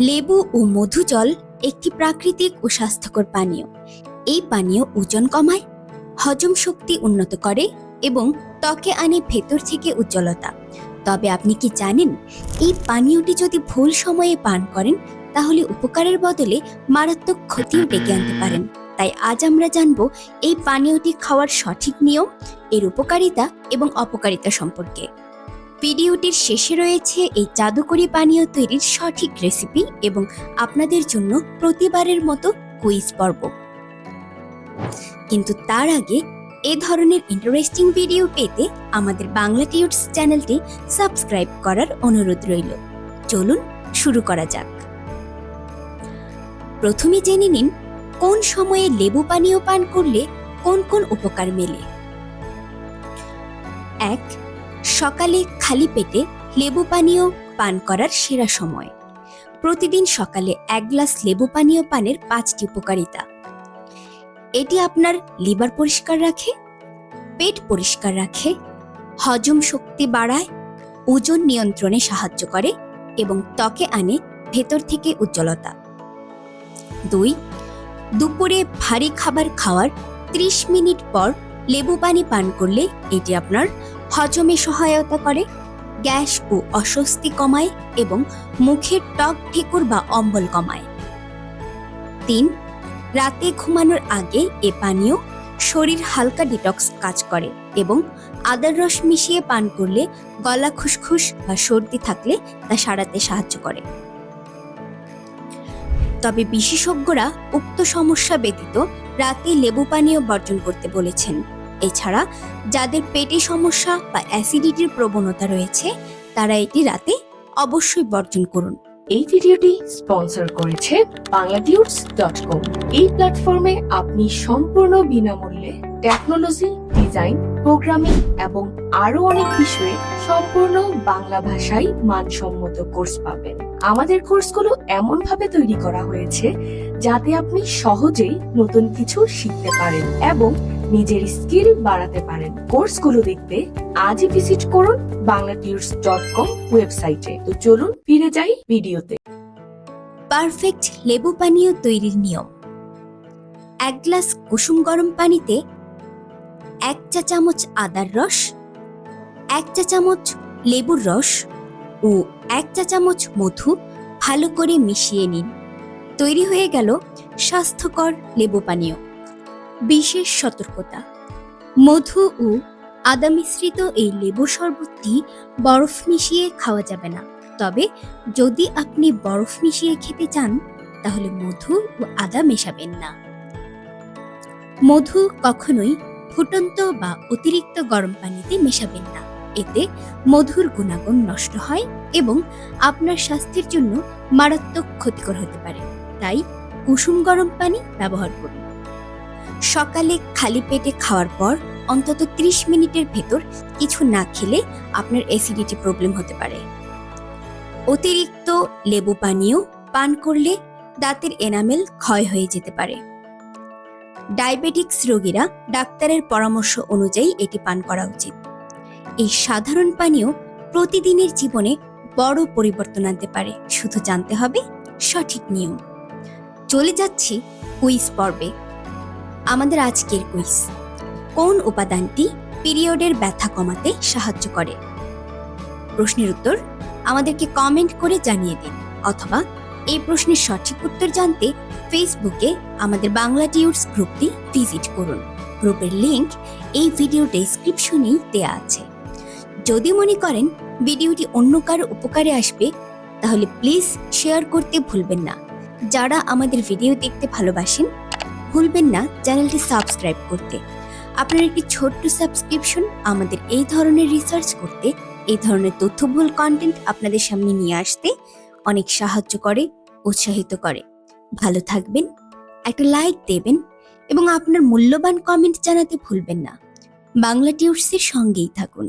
লেবু ও মধু জল একটি প্রাকৃতিক ও স্বাস্থ্যকর পানীয়। এই পানীয় ওজন কমায়, হজম শক্তি উন্নত করে এবং ত্বকে আনে ভেতর থেকে উজ্জ্বলতা। তবে আপনি কি জানেন, এই পানীয়টি যদি ভুল সময়ে পান করেন, তাহলে উপকারের বদলে মারাত্মক ক্ষতিও ডেকে আনতে পারেন। তাই আজ আমরা জানব, এই পানীয়টি খাওয়ার সঠিক নিয়ম, এর উপকারিতা এবং অপকারিতা সম্পর্কে। ভিডিওটির শেষে রয়েছে এই জাদুকরি পানীয় তৈরির সঠিক রেসিপি এবং আপনাদের জন্য প্রতিবারের মতো কুইজ পর্ব। কিন্তু তার আগে এ ধরনের ইন্টারেস্টিং ভিডিও পেতে আমাদের বাংলা টিউটস চ্যানেলটি সাবস্ক্রাইব করার অনুরোধ রইল। চলুন শুরু করা যাক। প্রথমে জেনে নিন, কোন সময়ে লেবু পানীয় পান করলে কোন কোন উপকার মেলে? এক সকালে খালি পেটে লেবু পানীয় পান করার সেরা সময়। প্রতিদিন সকালে এক গ্লাস লেবু পানীয় পানের পাঁচটি উপকারিতা। এটি আপনার লিভার পরিষ্কার রাখে, পেট পরিষ্কার রাখে, হজম শক্তি বাড়ায়, ওজন নিয়ন্ত্রণে সাহায্য করে এবং ত্বকে আনে ভেতর থেকে উজ্জ্বলতা। দুই, দুপুরে ভারী খাবার খাওয়ার ত্রিশ মিনিট পর লেবু পানি পান করলে এটি আপনার হজমে সহায়তা করে। গ্যাস ও অস্বস্তি কমায় এবং মুখের টক ঠেকুর বা অম্বল কমায়। তিন, রাতে ঘুমানোর আগে এ পানীয় শরীর হালকা ডিটক্স কাজ করে এবং আদার রস মিশিয়ে পান করলে গলা খুসখুস বা সর্দি থাকলে তা সারাতে সাহায্য করে। তবে বিশেষজ্ঞরা উক্ত সমস্যা ব্যতীত রাতে লেবু পানীয় বর্জন করতে বলেছেন। এছাড়া যাদের পেটে সমস্যা বা অ্যাসিডিটির প্রবণতা রয়েছে, তারা এটি রাতে অবশ্যই বর্জন করুন। এই ভিডিওটি স্পন্সর করেছে বাংলাটিউটস ডট কম। এই প্ল্যাটফর্মে আপনি সম্পূর্ণ বিনামূল্যে টেকনোলজি, ডিজাইন, প্রোগ্রামিং এবং আরও অনেক বিষয়ে সম্পূর্ণ বাংলা ভাষায় মানসম্মত কোর্স পাবেন। আমাদের কোর্সগুলো এমন ভাবে তৈরি করা হয়েছে যাতে আপনি সহজেই নতুন কিছু শিখতে পারেন এবং নিজের স্কিল বাড়াতে পারেন। কোর্সগুলো দেখতে আজই ভিজিট করুন বাংলাটিউটস ডট কম ওয়েবসাইটে। তো চলুন ফিরে যাই ভিডিওতে। পারফেক্ট লেবু পানীয় তৈরির নিয়ম। এক গ্লাস কুসুম গরম পানিতে এক চা চামচ আদার রস, এক চা চামচ লেবুর রস ও এক চা চামচ মধু ভালো করে মিশিয়ে নিন। তৈরি হয়ে গেল স্বাস্থ্যকর লেবু পানীয়। বিশেষ সতর্কতা। মধু ও আদা মিশ্রিত এই লেবু শরবতটি বরফ মিশিয়ে খাওয়া যাবে না। তবে যদি আপনি বরফ মিশিয়ে খেতে চান, তাহলে মধু ও আদা মেশাবেন না। মধু কখনোই ফুটন্ত বা অতিরিক্ত গরম পানিতে মেশাবেন না। এতে মধুর গুণাগুণ নষ্ট হয় এবং আপনার স্বাস্থ্যের জন্য মারাত্মক ক্ষতিকর হতে পারে। তাই কুসুম গরম পানি ব্যবহার করুন। সকালে খালি পেটে খাওয়ার পর অন্তত 30 মিনিটের ভেতর কিছু না খেলে আপনার অ্যাসিডিটি প্রবলেম হতে পারে। অতিরিক্ত লেবু পানীয় পান করলে দাঁতের এনামেল ক্ষয় হয়ে যেতে পারে। ডায়াবেটিক্স রোগীরা ডাক্তারের পরামর্শ অনুযায়ী এটি পান করা উচিত। এই সাধারণ পানীয় প্রতিদিনের জীবনে বড় পরিবর্তন আনতে পারে, শুধু জানতে হবে সঠিক নিয়ম। চলে যাচ্ছি কুইজ পর্বে। আমাদের আজকের কুইজ। কোন উপাদানটি পিরিয়ডের ব্যথা কমাতে সাহায্য করে? প্রশ্নের উত্তর আমাদেরকে কমেন্ট করে জানিয়ে দিন, অথবা এই প্রশ্নের সঠিক উত্তর জানতে ফেসবুকে আমাদের বাংলা টিউটস গ্রুপটি ভিজিট করুন। গ্রুপের লিংক এই ভিডিও ডেসক্রিপশনেই দেয়া আছে। যদি মনে করেন ভিডিওটি অন্য কারও উপকারে আসবে, তাহলে প্লিজ শেয়ার করতে ভুলবেন না। যারা আমাদের ভিডিও দেখতে ভালোবাসেন ভুলবেন না চ্যানেলটি সাবস্ক্রাইব করতে। আপনার একটি ছোট্ট সাবস্ক্রিপশন আমাদের এই ধরনের রিসার্চ করতে, এই ধরনের তথ্যবহুল কন্টেন্ট আপনাদের সামনে নিয়ে আসতে অনেক সাহায্য করে, উৎসাহিত করে। ভালো থাকবেন, একটা লাইক দেবেন এবং আপনার মূল্যবান কমেন্ট জানাতে ভুলবেন না। বাংলা টিউটসের সঙ্গেই থাকুন।